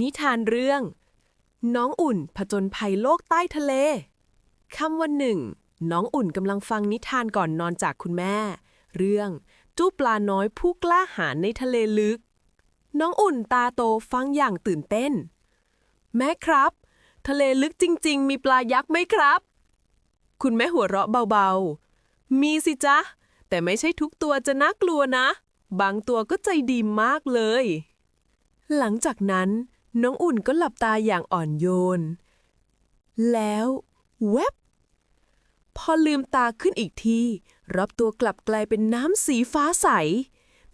นิทานเรื่อง น้องอุ่นผจญภัยโลกใต้ทะเลคำวันหนึ่ง น้องอุ่นกำลังฟังนิทานก่อนนอนจากคุณแม่ เรื่องจู้ปลาน้อยผู้กล้าหาญในทะเลลึก น้องอุ่นตาโตฟังอย่างตื่นเต้น แม่ครับ ทะเลลึกจริง ๆ มีปลายักษ์ไหมครับ คุณแม่หัวเราะเบาๆ มีสิจ๊ะ แต่ไม่ใช่ทุกตัวจะน่ากลัวนะ บางตัวก็ใจดีมากเลย หลังจากนั้น น้องอุ่นก็หลับตาอย่างอ่อนโยน แล้วแวบพอลืมตาขึ้นอีกทีรอบตัวกลับกลายเป็นน้ำสีฟ้าใส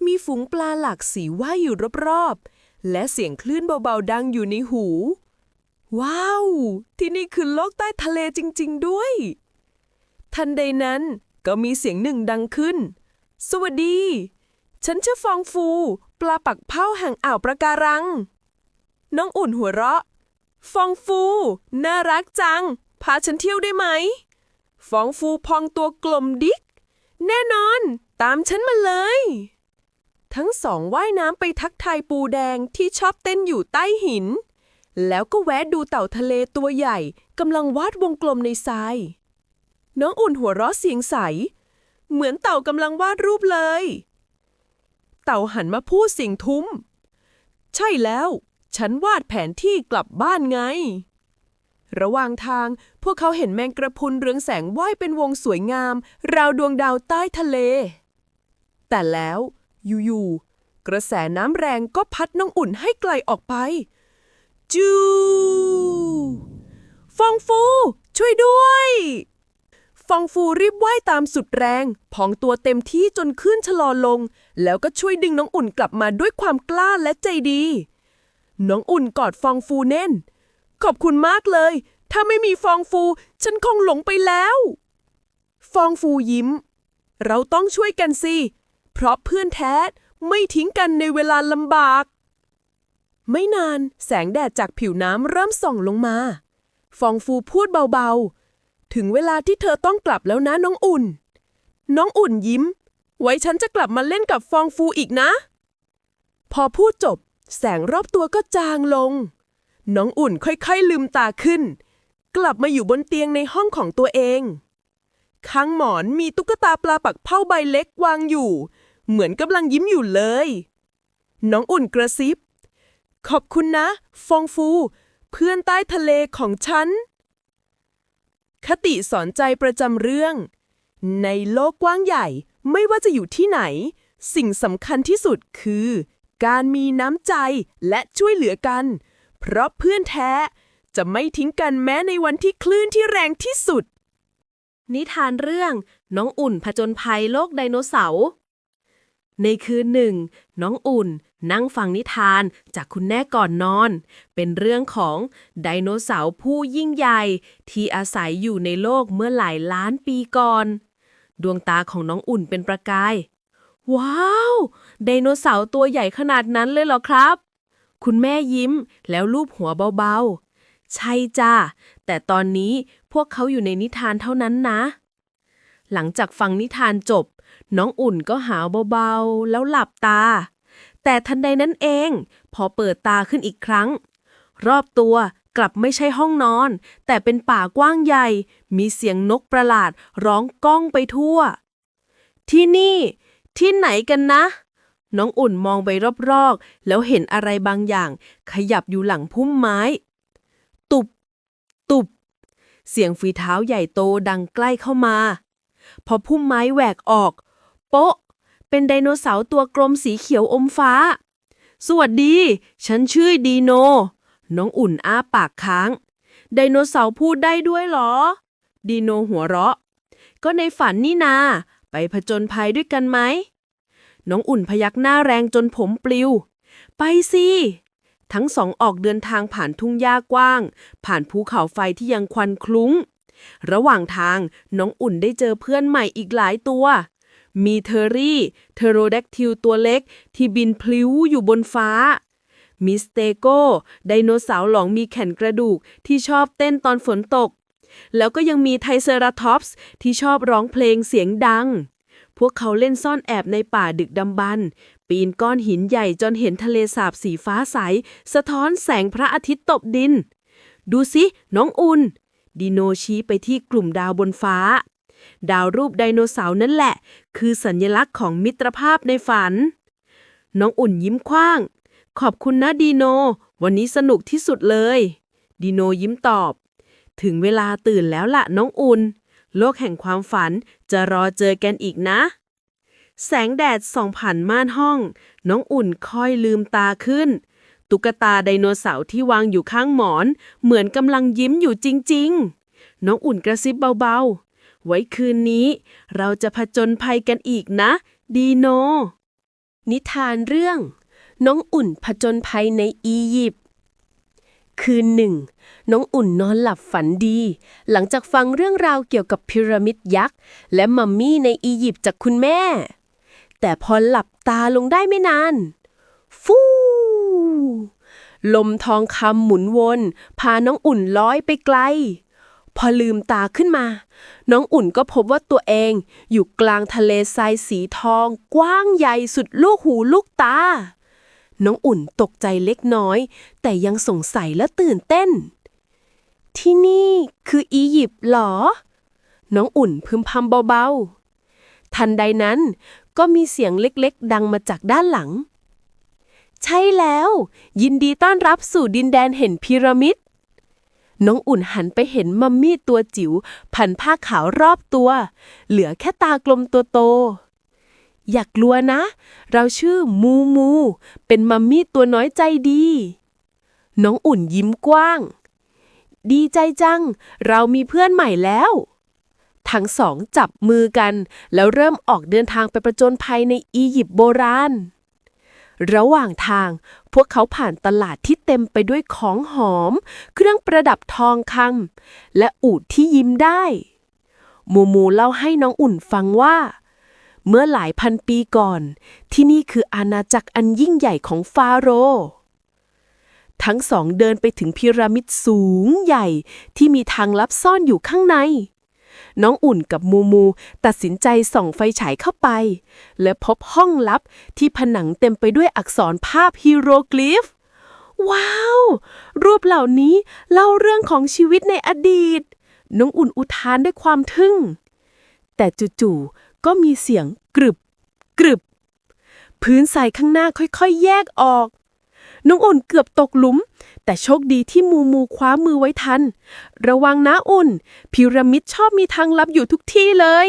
มีฝูงปลาหลากสีว่ายอยู่รอบๆ และเสียงคลื่นเบาๆ ดังอยู่ในหู ว้าว ที่นี่คือโลกใต้ทะเลจริงๆด้วย ทันใดนั้นก็มีเสียงหนึ่งดังขึ้น สวัสดี ฉันชื่อฟองฟู ปลาปักเผ้าแห่งอ่าวประการัง น้องอุ่นหัวเราะ ฟองฟู น่ารักจัง พาฉันเที่ยวได้ไหม ฟองฟูพองตัวกลมดิก แน่นอน ตามฉันมาเลย ทั้งสองว่ายน้ำไปทักทายปูแดงที่ชอบเต้นอยู่ใต้หิน แล้วก็แวะดูเต่าทะเลตัวใหญ่กำลังวาดวงกลมในทราย น้องอุ่นหัวเราะเสียงใส เหมือนเต่ากำลังวาดรูปเลย เต่าหันมาพูดเสียงทุ้ม ใช่แล้ว ฉันวาดแผนที่กลับบ้านไง ระหว่างทางพวกเขาเห็นแมงกระพุนเรืองแสงว่ายเป็นวงสวยงาม ราวดวงดาวใต้ทะเล แต่แล้วอยู่ๆกระแสน้ำแรงก็พัดน้องอุ่นให้ไกลออกไป จูฟองฟู ช่วยด้วยฟองฟูรีบว่ายตามสุดแรง พองตัวเต็มที่จนขึ้นชะลอลง แล้วก็ช่วยดึงน้องอุ่นกลับมาด้วยความกล้าและใจดี น้องอุ่นกอดฟองฟูแน่น ขอบคุณมากเลย ถ้าไม่มีฟองฟู ฉันคงหลงไปแล้ว ฟองฟูยิ้ม เราต้องช่วยกันสิ เพราะเพื่อนแท้ไม่ทิ้งกันในเวลาลำบาก ไม่นานแสงแดดจากผิวน้ำเริ่มส่องลงมา ฟองฟูพูดเบาๆ ถึงเวลาที่เธอต้องกลับแล้วนะน้องอุ่น น้องอุ่นยิ้ม ไว้ฉันจะกลับมาเล่นกับฟองฟูอีกนะ พอพูดจบ แสงรอบตัวก็จางลง น้องอุ่นค่อยๆลืมตาขึ้น กลับมาอยู่บนเตียงในห้องของตัวเอง ข้างหมอนมีตุ๊กตาปลาปักเผ้าใบเล็กวางอยู่ เหมือนกำลังยิ้มอยู่เลย น้องอุ่นกระซิบ ขอบคุณนะ ฟองฟู เพื่อนใต้ทะเลของฉัน คติสอนใจประจำเรื่อง ในโลกกว้างใหญ่ไม่ว่าจะอยู่ที่ไหน สิ่งสำคัญที่สุดคือ การมีน้ำใจและช่วยเหลือกัน เพราะเพื่อนแท้จะไม่ทิ้งกันแม้ในวันที่คลื่นที่แรงที่สุด นิทานเรื่องน้องอุ่นผจญภัยโลกไดโนเสาร์ ในคืนหนึ่ง น้องอุ่นนั่งฟังนิทานจากคุณแม่ก่อนนอน เป็นเรื่องของไดโนเสาร์ผู้ยิ่งใหญ่ ที่อาศัยอยู่ในโลกเมื่อหลายล้านปีก่อน ดวงตาของน้องอุ่นเป็นประกาย ว้าว ไดโนเสาร์ตัวใหญ่ขนาดนั้นเลยเหรอครับ คุณแม่ยิ้มแล้วลูบหัวเบาๆ ใช่จ้า แต่ตอนนี้พวกเขาอยู่ในนิทานเท่านั้นนะ หลังจากฟังนิทานจบ น้องอุ่นก็หาวเบาๆ แล้วหลับตา แต่ทันใดนั้นเอง พอเปิดตาขึ้นอีกครั้ง รอบตัวกลับไม่ใช่ห้องนอน แต่เป็นป่ากว้างใหญ่ มีเสียงนกประหลาดร้องก้องไปทั่ว ที่นี่ ที่ไหนกันนะ น้องอุ่นมองไปรอบๆ แล้วเห็นอะไรบางอย่าง ขยับอยู่หลังพุ่มไม้ ตุบ ตุบ เสียงฝีเท้าใหญ่โตดังใกล้เข้ามา พอพุ่มไม้แหวกออก โป๊ะ เป็นไดโนเสาร์ตัวกลมสีเขียวอมฟ้า สวัสดี ฉันชื่อดีโน น้องอุ่นอ้าปากค้าง ไดโนเสาร์พูดได้ด้วยเหรอ ดีโนหัวเราะ ก็ในฝันนี่นา ไปผจญภัยด้วยกันไหม น้องอุ่นพยักหน้าแรงจนผมปลิว ไปสิ ทั้งสองออกเดินทางผ่านทุ่งหญ้ากว้าง ผ่านภูเขาไฟที่ยังควันคลุ้ง ระหว่างทางน้องอุ่นได้เจอเพื่อนใหม่อีกหลายตัว มีเทอรี่ เทโรแดกทิลตัวเล็กที่บินพลิ้วอยู่บนฟ้ามิสเตโกไดโนเสาร์หลองมีแขนกระดูกที่ชอบเต้นตอนฝนตก แล้วก็ยังมีไทเซราทอปส์ที่ชอบร้องเพลงเสียงดัง วกเขาเล่นซ่อนแอบในป่าดึกดำบรรพ์ปีนก้อนหินใหญ่จนเห็นทะเลสาบสีฟ้าใส สะท้อนแสงพระอาทิตย์ตบดิน ดูสิน้องอุ่น ดิโนชี้ไปที่กลุ่มดาวบนฟ้า ดาวรูปไดโนเสาร์นั่นแหละ คือสัญลักษณ์ของมิตรภาพในฝัน น้องอุ่นยิ้มขว้าง ขอบคุณนะดีโน วันนี้สนุกที่สุดเลยดีโนยิ้มตอบ ถึงเวลาตื่นแล้วล่ะน้องอุ่น โลกแห่งความฝันจะรอเจอกันอีกนะ แสงแดดส่องผ่านม่านห้อง น้องอุ่นค่อยลืมตาขึ้น ตุ๊กตาไดโนเสาร์ที่วางอยู่ข้างหมอน เหมือนกำลังยิ้มอยู่จริง ๆ น้องอุ่นกระซิบเบาๆ ไว้คืนนี้ เราจะผจญภัยกันอีกนะ ดีโน นิทานเรื่อง น้องอุ่นผจญภัยในอียิปต์ คืนหนึ่ง น้องอุ่นนอนหลับฝันดี หลังจากฟังเรื่องราวเกี่ยวกับพีระมิดยักษ์ และมัมมี่ในอียิปต์จากคุณแม่ แต่พอหลับตาลงได้ไม่นาน ฟูลมทองคำหมุนวน พาน้องอุ่นลอยไปไกล พอลืมตาขึ้นมา น้องอุ่นก็พบว่าตัวเองอยู่กลางทะเลทรายสีทอง กว้างใหญ่สุดลูกหูลูกตา น้องอุ่นตกใจเล็กน้อย แต่ยังสงสัยและตื่นเต้น ที่นี่คืออียิปต์เหรอ น้องอุ่นพึมพำเบาๆ ทันใดนั้นก็มีเสียงเล็กๆ ดังมาจากด้านหลัง ใช่แล้ว ยินดีต้อนรับสู่ดินแดนเห็นพีระมิด น้องอุ่นหันไปเห็นมัมมี่ตัวจิ๋วพันผ้าขาวรอบตัว เหลือแค่ตากลมตัวโต อย่ากกลัวนะ เราชื่อมูมู เป็นมัมมี่ตัวน้อยใจดี น้องอุ่นยิ้มกว้าง ดีใจจัง เรามีเพื่อนใหม่แล้ว ทั้งสองจับมือกัน แล้วเริ่มออกเดินทางไปประจนภัยในอียิปต์โบราณ ระหว่างทางพวกเขาผ่านตลาดที่เต็มไปด้วยของหอม เครื่องประดับทองคำและอูฐที่ยิ้มได้ มูมูเล่าให้น้องอุ่นฟังว่า เมื่อหลายพันปีก่อน ที่นี่คืออาณาจักรอันยิ่งใหญ่ของฟาโรห์ทั้งสองเดินไปถึงพีระมิดสูงใหญ่ที่มีทางลับซ่อนอยู่ข้างใน น้องอุ่นกับมูมูตัดสินใจส่องไฟฉายเข้าไป และพบห้องลับที่ผนังเต็มไปด้วยอักษรภาพฮีโรกลิฟ ว้าว รูปเหล่านี้เล่าเรื่องของชีวิตในอดีต น้องอุ่นอุทานด้วยความทึ่ง แต่จู่ๆ ก็มีเสียงกรึบ กรึบ พื้นทรายข้างหน้าค่อยๆ แยกออก น้องอุ่นเกือบตกหลุม แต่โชคดีที่มูมูคว้ามือไว้ทัน ระวังนะอุ่น พีระมิดชอบมีทางลับอยู่ทุกที่เลย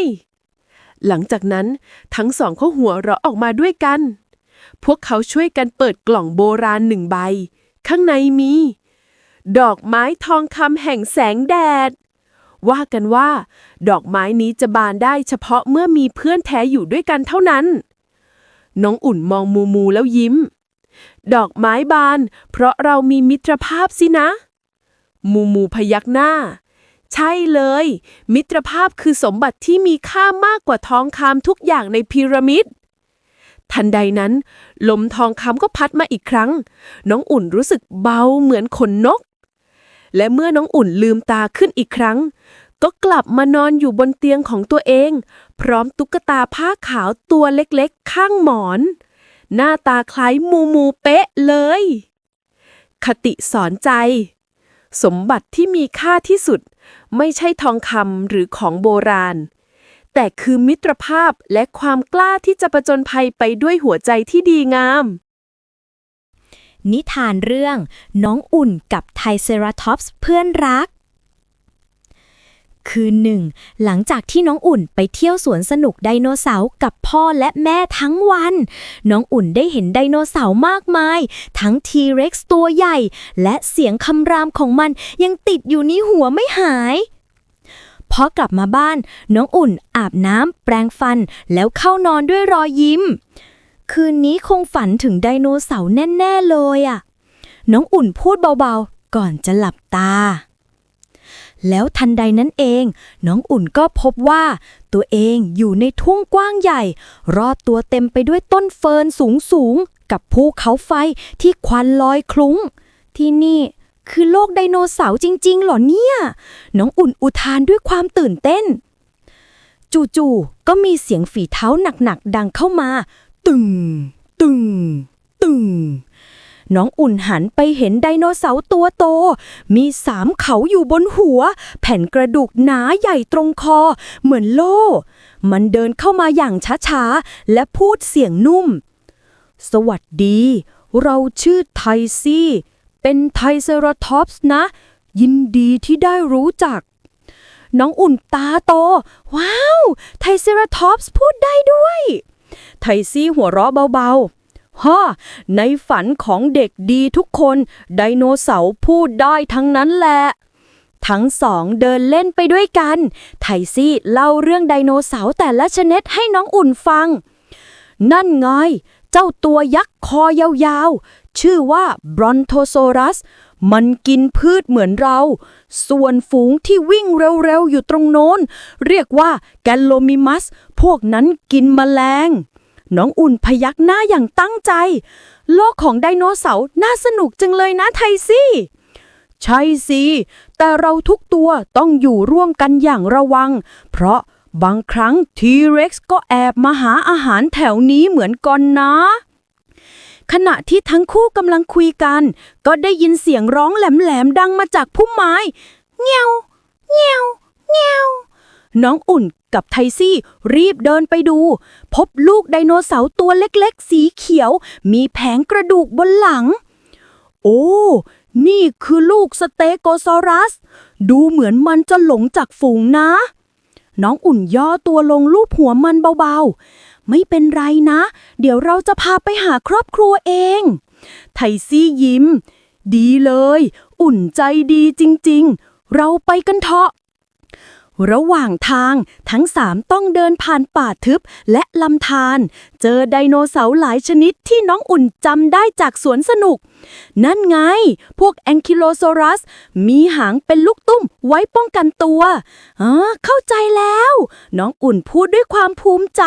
หลังจากนั้นทั้งสองเขาหัวเราะออกมาด้วยกัน พวกเขาช่วยกันเปิดกล่องโบราณหนึ่งใบ ข้างในมี ดอกไม้ทองคำแห่งแสงแดด ว่ากันว่า ดอกไม้นี้จะบานได้เฉพาะเมื่อมีเพื่อนแท้อยู่ด้วยกันเท่านั้น น้องอุ่นมองมูมูแล้วยิ้ม ดอกไม้บาน เพราะเรามีมิตรภาพสินะ มูมูพยักหน้า ใช่เลย มิตรภาพคือสมบัติที่มีค่ามากกว่าทองคำทุกอย่างในพีระมิดทันใดนั้น ลมทองคำก็พัดมาอีกครั้ง น้องอุ่นรู้สึกเบาเหมือนขนนก และเมื่อน้องอุ่นลืมตาขึ้นอีกครั้ง ก็กลับมานอนอยู่บนเตียงของตัวเอง พร้อมตุ๊กตาผ้าขาวตัวเล็กๆ ข้างหมอน หน้าตาคล้ายมูมูเป๊ะเลย คติสอนใจ สมบัติที่มีค่าที่สุด ไม่ใช่ทองคำหรือของโบราณ แต่คือมิตรภาพและความกล้าที่จะประจนภัยไปด้วยหัวใจที่ดีงาม นิทานเรื่อง น้องอุ่นกับไทเซราทอปส์เพื่อนรัก คืนหนึ่ง หลังจากที่น้องอุ่นไปเที่ยวสวนสนุกไดโนเสาร์กับพ่อและแม่ทั้งวัน น้องอุ่นได้เห็นไดโนเสาร์มากมาย ทั้งทีเร็กซ์ตัวใหญ่ และเสียงคำรามของมันยังติดอยู่ในหัวไม่หายพอกลับมาบ้าน น้องอุ่นอาบน้ำแปรงฟัน แล้วเข้านอนด้วยรอยยิ้ม คืนนี้คงฝันถึงไดโนเสาร์แน่ ๆ เลยอะ น้องอุ่นพูดเบา ๆ ก่อนจะหลับตา แล้วทันใดนั้นเอง น้องอุ่นก็พบว่า ตัวเองอยู่ในทุ่งกว้างใหญ่ รอบตัวเต็มไปด้วยต้นเฟิร์นสูงๆกับภูเขาไฟที่ควันลอยคลุ้ง ที่นี่คือโลกไดโนเสาร์จริงๆเหรอเนี่ย น้องอุ่นอุทานด้วยความตื่นเต้น จู่ๆก็มีเสียงฝีเท้าหนักๆดังเข้ามา ตึง ตึง ตึง น้องอุ่นหันไปเห็นไดโนเสาร์ตัวโต มีสามเขาอยู่บนหัว แผ่นกระดูกหนาใหญ่ตรงคอ เหมือนโล่ มันเดินเข้ามาอย่างช้าๆ และพูดเสียงนุ่ม สวัสดี เราชื่อไทซี่ เป็นไทเซราทอปส์นะ ยินดีที่ได้รู้จัก น้องอุ่นตาโต ว้าว ไทเซราทอปส์พูดได้ด้วย ไทซี่หัวเราะเบาๆ ฮ่าในฝันของเด็กดีทุกคนไดโนเสาร์พูดได้ทั้งนั้นแหละ ทั้งสองเดินเล่นไปด้วยกัน ไทซี่เล่าเรื่องไดโนเสาร์แต่ละชนิดให้น้องอุ่นฟัง นั่นไง เจ้าตัวยักษ์คอยาวๆ ชื่อว่าบรอนโทโซรัส มันกินพืชเหมือนเรา ส่วนฝูงที่วิ่งเร็วๆ อยู่ตรงโน้น เรียกว่าแกลโลมิมัส พวกนั้นกินแมลง น้องอุ่นพยักหน้าอย่างตั้งใจ โลกของไดโนเสาร์น่าสนุกจังเลยนะไทซี่ใช่สิ แต่เราทุกตัวต้องอยู่ร่วมกันอย่างระวัง เพราะบางครั้งทีเร็กซ์ก็แอบมาหาอาหารแถวนี้เหมือนกันนะ ขณะที่ทั้งคู่กำลังคุยกัน ก็ได้ยินเสียงร้องแหลมๆดังมาจากพุ่มไม้ เงียว เงียว เงียว น้องอุ่นกับไทซี่รีบเดินไปดู พบลูกไดโนเสาร์ตัวเล็กๆ สีเขียว มีแผงกระดูกบนหลัง โอ้ นี่คือลูกสเตโกซอรัส ดูเหมือนมันจะหลงจากฝูงนะ น้องอุ่นย่อตัวลงลูบหัวมันเบาๆ ไม่เป็นไรนะ เดี๋ยวเราจะพาไปหาครอบครัวเอง ไทซี่ยิ้ม ดีเลย อุ่นใจดีจริง ๆ เราไปกันเถอะ ระหว่างทางทั้งสามต้องเดินผ่านป่าทึบและลำธารเจอไดโนเสาร์หลายชนิดที่น้องอุ่นจำได้จากสวนสนุก นั่นไง พวกแองคิโลโซรัส มีหางเป็นลูกตุ้มไว้ป้องกันตัวอ๋อเข้าใจแล้ว น้องอุ่นพูดด้วยความภูมิใจ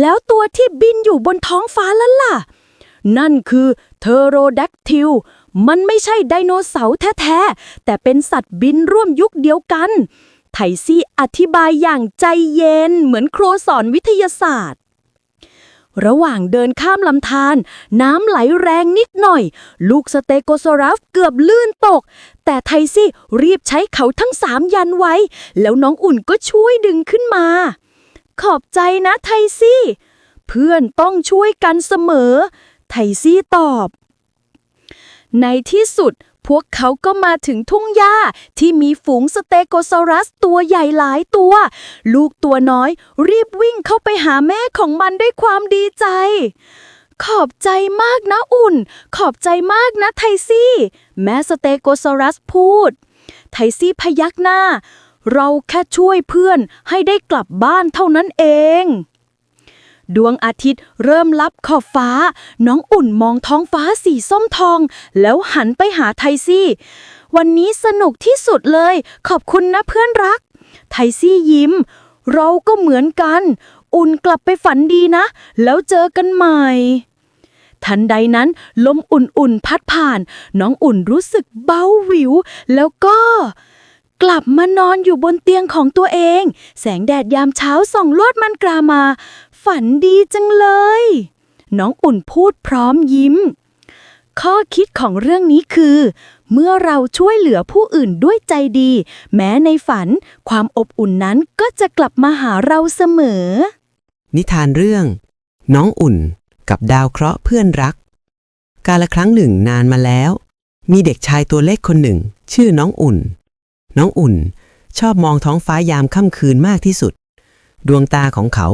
แล้วตัวที่บินอยู่บนท้องฟ้าแล้วล่ะ นั่นคือเทโรแดกทิลมันไม่ใช่ไดโนเสาร์แท้ ๆ แต่เป็นสัตว์บินร่วมยุคเดียวกัน ไทซี่อธิบายอย่างใจเย็นเหมือนครูสอนวิทยาศาสตร์ ระหว่างเดินข้ามลำธารน้ำไหลแรงนิดหน่อย ลูกสเตโกโซรัสเกือบลื่นตก แต่ไทซี่รีบใช้เขาทั้งสามยันไว้ แล้วน้องอุ่นก็ช่วยดึงขึ้นมา ขอบใจนะไทซี่ เพื่อนต้องช่วยกันเสมอ ไทซี่ตอบ ในที่สุด พวกเขาก็มาถึงทุ่งหญ้าที่มีฝูงสเตโกซอรัสตัวใหญ่หลายตัว ลูกตัวน้อยรีบวิ่งเข้าไปหาแม่ของมันด้วยความดีใจ ขอบใจมากนะอุ่น ขอบใจมากนะไทซี่ แม่สเตโกซอรัสพูด ไทซี่พยักหน้า เราแค่ช่วยเพื่อนให้ได้กลับบ้านเท่านั้นเอง ดวงอาทิตย์เริ่มลับขอบฟ้า น้องอุ่นมองท้องฟ้าสีส้มทอง แล้วหันไปหาไทซี่ วันนี้สนุกที่สุดเลย ขอบคุณนะเพื่อนรัก ไทซี่ยิ้ม เราก็เหมือนกัน อุ่นกลับไปฝันดีนะ แล้วเจอกันใหม่ทันใดนั้น ลมอุ่นๆพัดผ่าน น้องอุ่นรู้สึกเบาหวิว แล้วก็ กลับมานอนอยู่บนเตียงของตัวเอง แสงแดดยามเช้าส่องลวดมันกรามา ฝันดีจังเลย น้องอุ่นพูดพร้อมยิ้ม ข้อคิดของเรื่องนี้คือ เมื่อเราช่วยเหลือผู้อื่นด้วยใจดี แม้ในฝัน ความอบอุ่นนั้นก็จะกลับมาหาเราเสมอ นิทานเรื่อง น้องอุ่นกับดาวเคราะห์เพื่อนรัก กาลครั้งหนึ่งนานมาแล้ว มีเด็กชายตัวเล็กคนหนึ่ง ชื่อน้องอุ่น น้องอุ่นชอบมองท้องฟ้ายามค่ำคืนมากที่สุด ดวงตาของเขา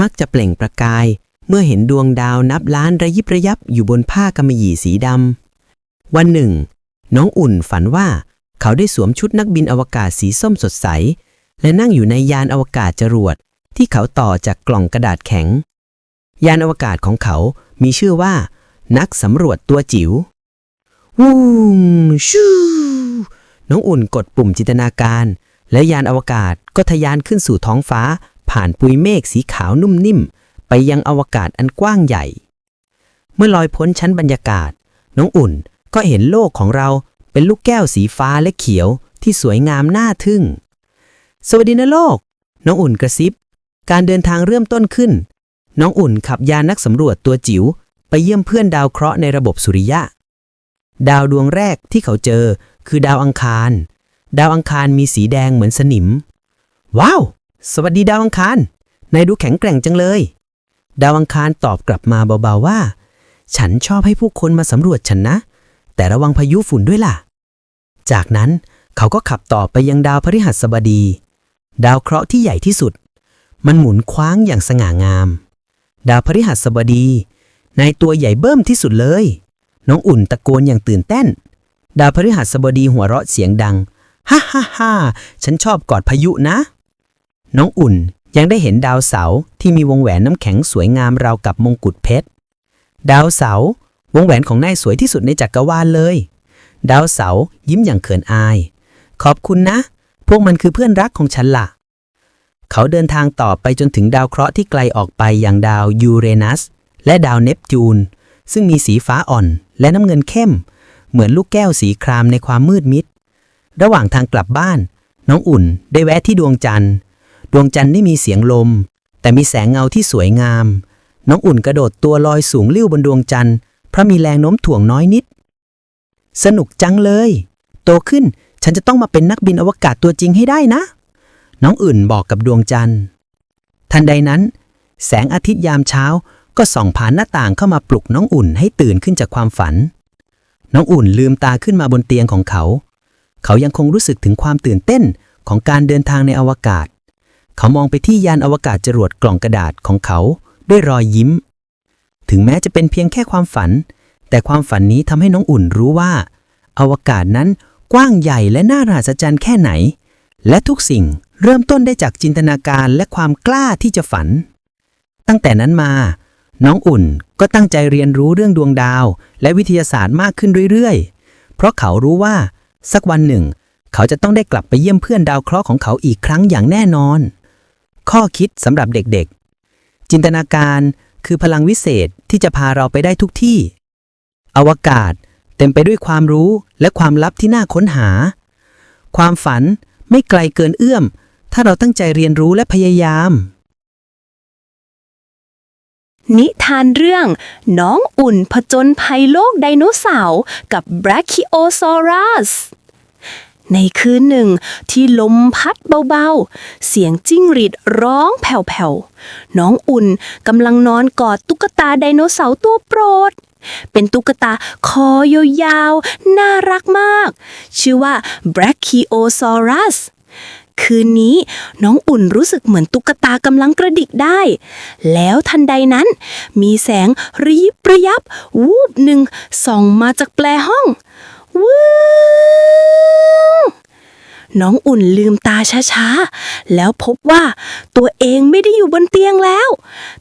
มักจะเปล่งประกาย เมื่อเห็นดวงดาวนับล้านระยิบระยับอยู่บนผ้ากำมะหยี่สีดำวันหนึ่ง น้องอุ่นฝันว่าเขาได้สวมชุดนักบินอวกาศสีส้มสดใส และนั่งอยู่ในยานอวกาศจรวด ที่เขาต่อจากกล่องกระดาษแข็ง ยานอวกาศของเขามีชื่อว่า นักสำรวจตัวจิ๋ววูมชูน้องอุ่นกดปุ่มจินตนาการ และยานอวกาศก็ทะยานขึ้นสู่ท้องฟ้า ผ่านปุยเมฆสีขาวนุ่มนิ่ม ไปยังอวกาศอันกว้างใหญ่ เมื่อลอยพ้นชั้นบรรยากาศ น้องอุ่นก็เห็นโลกของเราเป็นลูกแก้วสีฟ้าและเขียวที่สวยงามน่าทึ่ง สวัสดีนะโลก น้องอุ่นกระซิบ การเดินทางเริ่มต้นขึ้น น้องอุ่นขับยานนักสำรวจตัวจิ๋วไปเยี่ยมเพื่อนดาวเคราะห์ในระบบสุริยะ ดาวดวงแรกที่เขาเจอคือดาวอังคาร ดาวอังคารมีสีแดงเหมือนสนิม ว้าว สวัสดีดาวอังคารนายดูแข็งแกร่งจังเลย ดาวอังคารตอบกลับมาเบาๆว่า ฉันชอบให้ผู้คนมาสำรวจฉันนะ แต่ระวังพายุฝุ่นด้วยล่ะ จากนั้นเขาก็ขับต่อไปยังดาวพฤหัสบดี ดาวเคราะห์ที่ใหญ่ที่สุด มันหมุนคว้างอย่างสง่างาม ดาวพฤหัสบดีนายตัวใหญ่เบิ้มที่สุดเลย น้องอุ่นตะโกนอย่างตื่นเต้น ดาวพฤหัสบดีหัวเราะเสียงดัง ฮ่าฮ่าฮ่าฉันชอบกอดพายุนะ น้องอุ่นยังได้เห็นดาวเสาร์ที่มีวงแหวนน้ำแข็งสวยงามราวกับมงกุฎเพชร ดาวเสาร์วงแหวนของนายสวยที่สุดในจักรวาลเลย ดาวเสาร์ยิ้มอย่างเขินอาย ขอบคุณนะ พวกมันคือเพื่อนรักของฉันล่ะ เขาเดินทางต่อไปจนถึงดาวเคราะห์ที่ไกลออกไปอย่างดาวยูเรนัส และดาวเนปจูน ซึ่งมีสีฟ้าอ่อนและน้ำเงินเข้ม เหมือนลูกแก้วสีครามในความมืดมิด ระหว่างทางกลับบ้าน น้องอุ่นได้แวะที่ดวงจันทร์ ดวงจันทร์ไม่มีเสียงลม แต่มีแสงเงาที่สวยงาม น้องอุ่นกระโดดตัวลอยสูงลิ้วบนดวงจันทร์เพราะมีแรงโน้มถ่วงน้อยนิด สนุกจังเลย โตขึ้นฉันจะต้องมาเป็นนักบินอวกาศตัวจริงให้ได้นะ น้องอื่นบอกกับดวงจันทร์ ทันใดนั้น แสงอาทิตย์ยามเช้าก็ส่องผ่านหน้าต่างเข้ามาปลุกน้องอุ่นให้ตื่นขึ้นจากความฝัน น้องอุ่นลืมตาขึ้นมาบนเตียงของเขา เขายังคงรู้สึกถึงความตื่นเต้นของการเดินทางในอวกาศ เขามองไปที่ยานอวกาศจรวดกล่องกระดาษของเขาด้วยรอยยิ้ม ถึงแม้จะเป็นเพียงแค่ความฝัน แต่ความฝันนี้ทำให้น้องอุ่นรู้ว่า อวกาศนั้นกว้างใหญ่และน่าราศจรรย์แค่ไหน และทุกสิ่งเริ่มต้นได้จากจินตนาการและความกล้าที่จะฝัน ตั้งแต่นั้นมา น้องอุ่นก็ตั้งใจเรียนรู้เรื่องดวงดาว และวิทยาศาสตร์มากขึ้นเรื่อยๆ เพราะเขารู้ว่า สักวันหนึ่ง เขาจะต้องได้กลับไปเยี่ยมเพื่อนดาวเคราะห์ของเขาอีกครั้งอย่างแน่นอน ข้อคิดสำหรับเด็กๆ จินตนาการคือพลังวิเศษที่จะพาเราไปได้ทุกที่ อวกาศเต็มไปด้วยความรู้และความลับที่น่าค้นหา ความฝันไม่ไกลเกินเอื้อม ถ้าเราตั้งใจเรียนรู้และพยายาม นิทานเรื่อง น้องอุ่นผจญภัยโลกไดโนเสาร์กับ Brachiosaurus ในคืนหนึ่งที่ลมพัดเบาๆ เสียงจิ้งหรีดร้องแผ่วๆ น้องอุ่นกำลังนอนกอดตุ๊กตาไดโนเสาร์ตัวโปรด เป็นตุ๊กตาคอยาวๆ น่ารักมาก ชื่อว่า Brachiosaurus คืนนี้น้องอุ่นรู้สึกเหมือนตุ๊กตากำลังกระดิกได้ แล้วทันใดนั้น มีแสงรีบประยับ วูบหนึ่งส่องมาจากแปลห้อง วืน้องอุ่นลืมตาช้าๆ แล้วพบว่าตัวเองไม่ได้อยู่บนเตียงแล้ว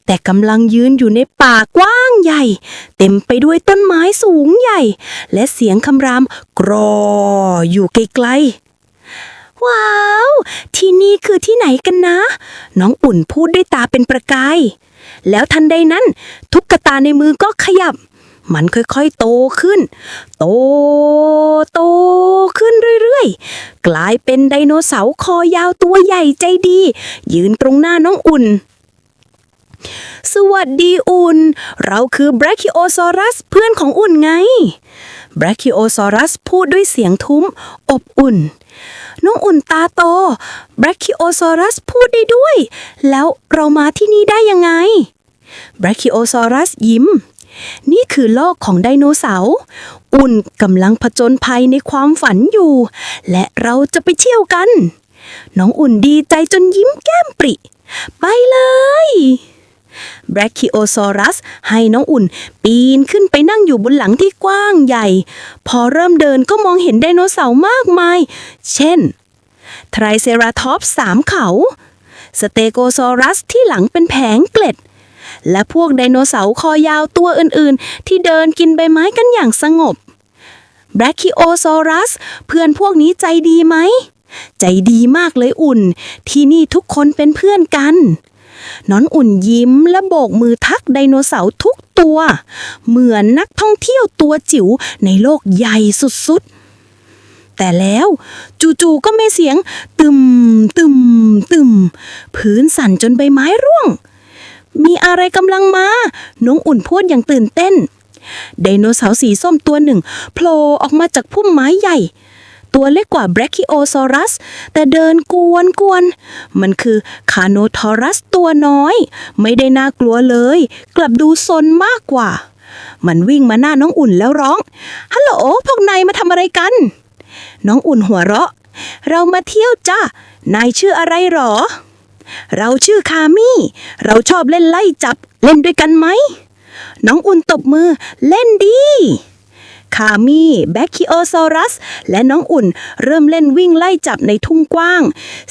แต่กำลังยืนอยู่ในป่ากว้างใหญ่ เต็มไปด้วยต้นไม้สูงใหญ่ และเสียงคำรามกรออยู่ไกลๆ ว้าว ที่นี่คือที่ไหนกันนะ น้องอุ่นพูดด้วยตาเป็นประกาย แล้วทันใดนั้น ทุกตาในมือก็ขยับ มันค่อยๆโตขึ้น โตโตขึ้นเรื่อยๆ กลายเป็นไดโนเสาร์คอยาวตัวใหญ่ใจดี ยืนตรงหน้าน้องอุ่น สวัสดีอุ่น เราคือ Brachiosaurus เพื่อนของอุ่นไง Brachiosaurus พูดด้วยเสียงทุ้ม อบอุ่น น้องอุ่นตาโต Brachiosaurus พูดได้ด้วย แล้วเรามาที่นี่ได้ยังไง Brachiosaurus ยิ้ม นี่คือโลกของไดโนเสาร์ อุ่นกำลังผจญภัยในความฝันอยู่ และเราจะไปเที่ยวกัน น้องอุ่นดีใจจนยิ้มแก้มปริ ไปเลย Brachiosaurus ให้น้องอุ่น ปีนขึ้นไปนั่งอยู่บนหลังที่กว้างใหญ่ พอเริ่มเดินก็มองเห็นไดโนเสาร์มากมาย เช่น ไทรเซราทอปส์สามเขา สเตโกซอรัสที่หลังเป็นแผงเกล็ด และพวกไดโนเสาร์คอยาวตัวอื่นๆ ที่เดินกินใบไม้กันอย่างสงบ Brachiosaurus เพื่อนพวกนี้ใจดีไหม ใจดีมากเลยอุ่น ที่นี่ทุกคนเป็นเพื่อนกันน้อนอุ่นยิ้มและโบกมือทักไดโนเสาร์ทุกตัว เหมือนนักท่องเที่ยวตัวจิ๋วในโลกใหญ่สุดๆ แต่แล้วจู่ๆก็มีเสียง ตึมตึมตึม พื้นสั่นจนใบไม้ร่วง มีอะไรกำลังมา น้องอุ่นพูดอย่างตื่นเต้น ไดโนเสาร์สีส้มตัวหนึ่งโผล่ออกมาจากพุ่มไม้ใหญ่ ตัวเล็กกว่า Brachiosaurus แต่เดินกวนกวนๆมันคือ Carnotaurus ตัวน้อย ไม่ได้น่ากลัวเลย กลับดูซนมากกว่า มันวิ่งมาหน้าน้องอุ่นแล้วร้อง ฮัลโหลพวกนายมาทำอะไรกัน น้องอุ่นหัวเราะ เรามาเที่ยวจ้านายชื่ออะไรหรอ เราชื่อคามี่ เราชอบเล่นไล่จับ เล่นด้วยกันไหม น้องอุ่นตบมือ เล่นดี คามี่แบคคิโอซอรัส และน้องอุ่นเริ่มเล่นวิ่งไล่จับในทุ่งกว้าง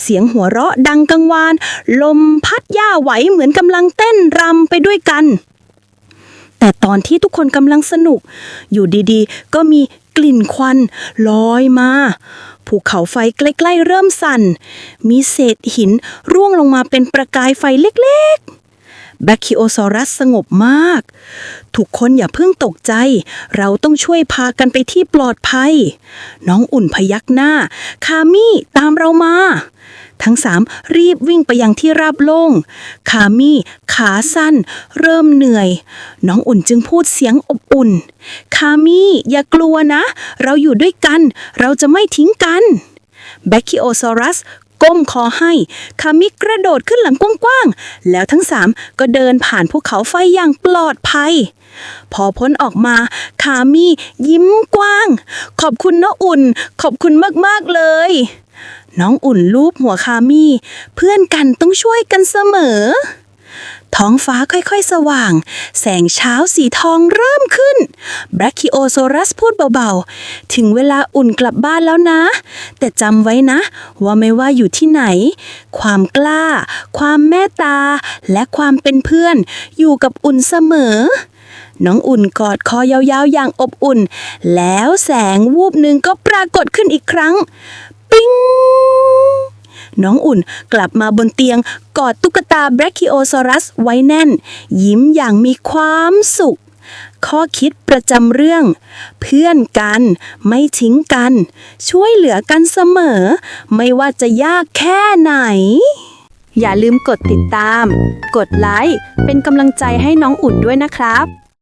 เสียงหัวเราะดังกังวาน ลมพัดหญ้าไหวเหมือนกำลังเต้นรำไปด้วยกัน แต่ตอนที่ทุกคนกำลังสนุก อยู่ดีๆ ก็มี กลิ่นควันลอยมาภูเขาไฟใกล้ ๆ เริ่มสั่น มีเศษหินร่วงลงมาเป็นประกายไฟเล็กๆ แบคคิโอซอรัสสงบมาก ทุกคนอย่าเพิ่งตกใจ เราต้องช่วยพากันไปที่ปลอดภัย น้องอุ่นพยักหน้า คามี่ตามเรามา ทั้งสามรีบวิ่งไปยังที่ราบโล่ง คามี่ขาสั้น เริ่มเหนื่อย น้องอุ่นจึงพูดเสียงอบอุ่น คามี่อย่ากลัวนะ เราอยู่ด้วยกัน เราจะไม่ทิ้งกันแบคคิโอซอรัสก้มคอให้ คามิกระโดดขึ้นหลังกว้างๆ แล้วทั้งสามก็เดินผ่านภูเขาไฟอย่างปลอดภัย พอพ้นออกมา คามียิ้มกว้าง ขอบคุณนะอุ่น ขอบคุณมากๆเลย น้องอุ่นลูบหัวคามีเพื่อนกันต้องช่วยกันเสมอ ท้องฟ้าค่อยๆ สว่าง แสงเช้าสีทองเริ่มขึ้น b r a c h i o s a u r u s พูดเบาๆ ถึงเวลาอุ่นกลับบ้านแล้วนะ แต่จำไว้นะ ว่าไม่ว่าอยู่ที่ไหน ความกล้า ความเมตตา และความเป็นเพื่อน อยู่กับอุ่นเสมอน้องอุ่นกอดคอยาวๆอย่างอบอุ่น แล้วแสงวูบหนึ่งก็ปรากฏขึ้นอีกครั้ง ปิ๊งน้องอุ่นกลับมาบนเตียงกอดตุ๊กตา Brachiosaurus ไว้แน่น ยิ้มอย่างมีความสุข ข้อคิดประจำเรื่อง เพื่อนกันไม่ทิ้งกัน ช่วยเหลือกันเสมอ ไม่ว่าจะยากแค่ไหนอย่าลืมกดติดตาม กดไลค์ เป็นกำลังใจให้น้องอุ่นด้วยนะครับ